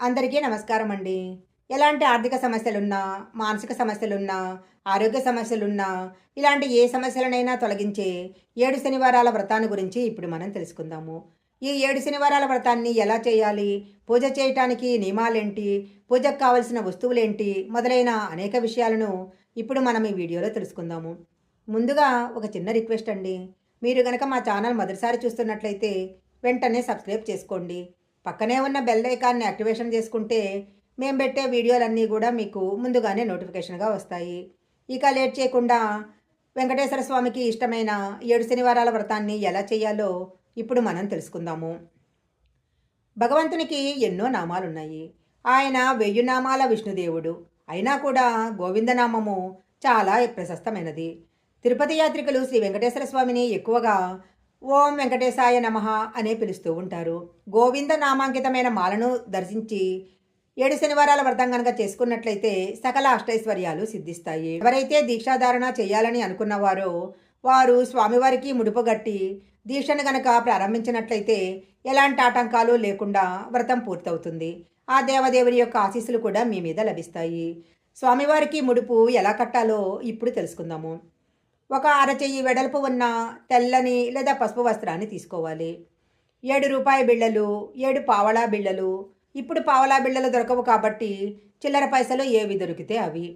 అందరికీ నమస్కారం అండి ఎలాంటి ఆర్థిక సమస్యలున్నా మానసిక సమస్యలున్నా ఆరోగ్య సమస్యలున్నా ఇలాంటి ఏ సమస్యలనైనా తొలగించే ఏడు శనివారాల వ్రతాన్ని గురించి ఇప్పుడు మనం తెలుసుకుందాము. ఈ ఏడు శనివారాల వ్రతాన్ని ఎలా చేయాలి? పూజ చేయటానికి నియమాలేంటి? పూజకు కావలసిన వస్తువులేంటి? మొదలైన అనేక విషయాలను ఇప్పుడు మనం ఈ వీడియోలో తెలుసుకుందాము. ముందుగా ఒక చిన్న రిక్వెస్ట్ అండి. మీరు గనక మా ఛానల్ మొదటిసారి చూస్తున్నట్లయితే వెంటనే సబ్స్క్రైబ్ చేసుకోండి. పక్కనే ఉన్న బెల్ ఐకాన్ని యాక్టివేషన్ చేసుకుంటే మేము పెట్టే వీడియోలన్నీ కూడా మీకు ముందుగానే నోటిఫికేషన్గా వస్తాయి. ఇక లేట్ చేయకుండా వెంకటేశ్వర స్వామికి ఇష్టమైన ఏడు శనివారాల వ్రతాన్ని ఎలా చేయాలో ఇప్పుడు మనం తెలుసుకుందాము. భగవంతునికి ఎన్నో నామాలున్నాయి. ఆయన వెయ్యి నామాల విష్ణుదేవుడు. అయినా కూడా గోవిందనామము చాలా ప్రశస్తమైనది. తిరుపతి యాత్రికులు శ్రీ వెంకటేశ్వర స్వామిని ఎక్కువగా ఓం వెంకటేశాయ నమ అనే పిలుస్తూ ఉంటారు. గోవింద నామాంకితమైన మాలను దర్శించి ఏడు శనివారాల వ్రతం కనుక చేసుకున్నట్లయితే సకల అష్టైశ్వర్యాలు సిద్ధిస్తాయి. ఎవరైతే దీక్షాధారణ చేయాలని అనుకున్నవారో వారు స్వామివారికి ముడుపుగట్టి దీక్షను గనక ప్రారంభించినట్లయితే ఎలాంటి ఆటంకాలు లేకుండా వ్రతం పూర్తవుతుంది. ఆ దేవదేవుని యొక్క ఆశీస్సులు కూడా మీ మీద లభిస్తాయి. స్వామివారికి ముడుపు ఎలా కట్టాలో ఇప్పుడు తెలుసుకుందాము. ఒక అరచెయ్యి వెడల్పు ఉన్న తెల్లని లేదా పసుపు వస్త్రాన్ని తీసుకోవాలి. ఏడు రూపాయి బిళ్ళలు ఏడు పావలా బిళ్ళలు. ఇప్పుడు పావలా బిళ్ళలు దొరకవు కాబట్టి చిల్లర పైసలు ఏవి దొరికితే అవి.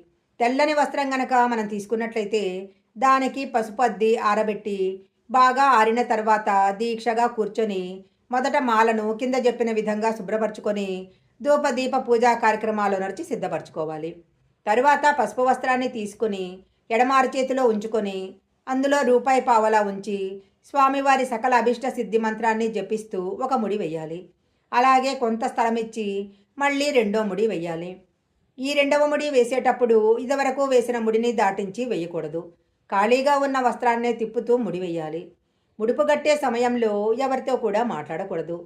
తెల్లని వస్త్రం గనక మనం తీసుకున్నట్లయితే దానికి పసుపు అద్ది ఆరబెట్టి బాగా ఆరిన తర్వాత దీక్షగా కూర్చొని మొదట మాలను కింద చెప్పిన విధంగా శుభ్రపరచుకొని ధూప దీప పూజా కార్యక్రమాలు నడిచి సిద్ధపరచుకోవాలి. తరువాత పసుపు వస్త్రాన్ని తీసుకుని ఎడమారు చేతిలో ఉంచుకొని అందులో రూపాయి పావలా ఉంచి స్వామివారి సకల అభిష్ట సిద్ధి మంత్రాన్ని జపిస్తూ ఒక ముడి వెయ్యాలి. అలాగే కొంత స్థలం ఇచ్చి మళ్ళీ రెండో ముడి వెయ్యాలి. ఈ రెండవ ముడి వేసేటప్పుడు ఇదివరకు వేసిన ముడిని దాటించి వేయకూడదు ఖాళీగా ఉన్న వస్త్రాన్నే తిప్పుతూ ముడి వెయ్యాలి. ముడుపు కట్టే సమయంలో ఎవరితో కూడా మాట్లాడకూడదు.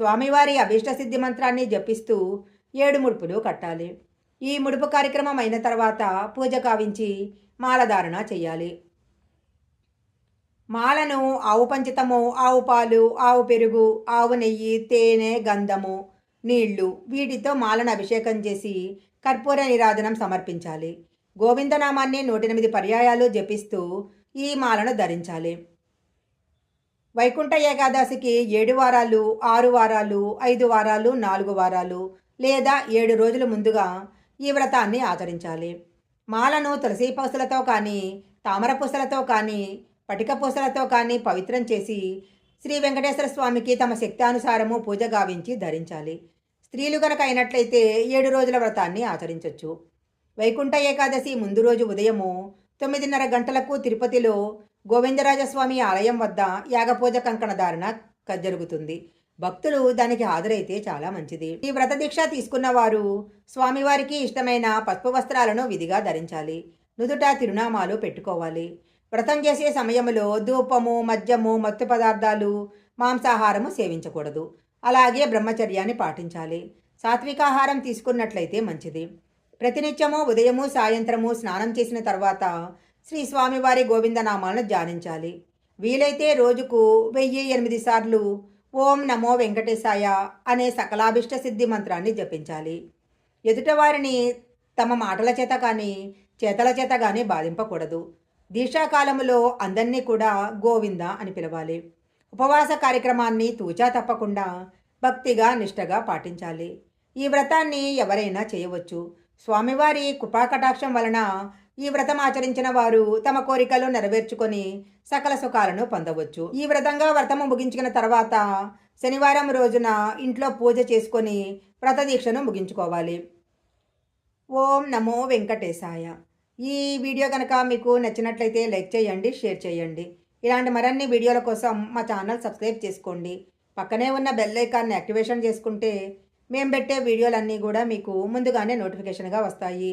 స్వామివారి అభిష్ట సిద్ధి మంత్రాన్ని జపిస్తూ ఏడు ముడుపులు కట్టాలి. ఈ ముడుపు కార్యక్రమం అయిన తర్వాత పూజ కావించి మాలధారణ చేయాలి మాలను ఆవు పంచితము ఆవు పాలు ఆవు పెరుగు ఆవు నెయ్యి తేనె గంధము నీళ్ళు వీటితో మాలను అభిషేకం చేసి కర్పూర నిరాజనం సమర్పించాలి. గోవిందనామాన్ని నూటెనిమిది పర్యాయాలు జపిస్తూ ఈ మాలను ధరించాలి. వైకుంఠ ఏకాదశికి ఏడు వారాలు ఆరు వారాలు ఐదు వారాలు నాలుగు వారాలు లేదా ఏడు రోజుల ముందుగా ఈ వ్రతాన్ని ఆచరించాలి. మాలను తులసి పూసలతో కానీ తామర పూసలతో కానీ పటిక పూసలతో కానీ పవిత్రం చేసి శ్రీ వెంకటేశ్వర స్వామికి తమ శక్తానుసారము పూజ గావించి ధరించాలి. స్త్రీలు గనక అయినట్లయితే ఏడు రోజుల వ్రతాన్ని ఆచరించవచ్చు వైకుంఠ ఏకాదశి ముందు రోజు ఉదయము తొమ్మిదిన్నర గంటలకు తిరుపతిలో గోవిందరాజస్వామి ఆలయం వద్ద యాగపూజ కంకణ ధారణ జరుగుతుంది. భక్తులు దానికి హాజరైతే చాలా మంచిది. ఈ వ్రత దీక్ష తీసుకున్న వారు స్వామివారికి ఇష్టమైన పసుపు వస్త్రాలను విధిగా ధరించాలి. నుదుట తిరునామాలు పెట్టుకోవాలి. వ్రతం చేసే సమయంలో ధూపము మద్యము మత్తు పదార్థాలు మాంసాహారము సేవించకూడదు. అలాగే బ్రహ్మచర్యాన్ని పాటించాలి. సాత్వికాహారం తీసుకున్నట్లయితే మంచిది. ప్రతినిత్యము ఉదయము సాయంత్రము స్నానం చేసిన తర్వాత శ్రీ స్వామివారి గోవిందనామాలను ధ్యానించాలి. వీలైతే రోజుకు వెయ్యి ఎనిమిది సార్లు ఓం నమో వెంకటేశాయ అనే సకలాభిష్ట సిద్ధి మంత్రాన్ని జపించాలి. ఎదుటవారిని తమ మాటల చేత కానీ చేతల చేత కానీ బాధింపకూడదు. దీక్షాకాలములో అందరినీ కూడా గోవింద అని పిలవాలి. ఉపవాస కార్యక్రమాన్ని తూచా తప్పకుండా భక్తిగా నిష్టగా పాటించాలి. ఈ వ్రతాన్ని ఎవరైనా చేయవచ్చు. స్వామివారి కృపాకటాక్షం వలన ఈ వ్రతం ఆచరించిన వారు తమ కోరికలు నెరవేర్చుకొని సకల సుఖాలను పొందవచ్చు. ఈ వ్రతంగా వ్రతము ముగించుకున్న తర్వాత శనివారం రోజున ఇంట్లో పూజ చేసుకొని వ్రత దీక్షను ముగించుకోవాలి. ఓం నమో వెంకటేశాయ. ఈ వీడియో కనుక మీకు నచ్చినట్లయితే లైక్ చేయండి షేర్ చేయండి. ఇలాంటి మరిన్ని వీడియోల కోసం మా ఛానల్ సబ్స్క్రైబ్ చేసుకోండి. పక్కనే ఉన్న బెల్ ఐకాన్ని యాక్టివేషన్ చేసుకుంటే మేము పెట్టే వీడియోలన్నీ కూడా మీకు ముందుగానే నోటిఫికేషన్గా వస్తాయి.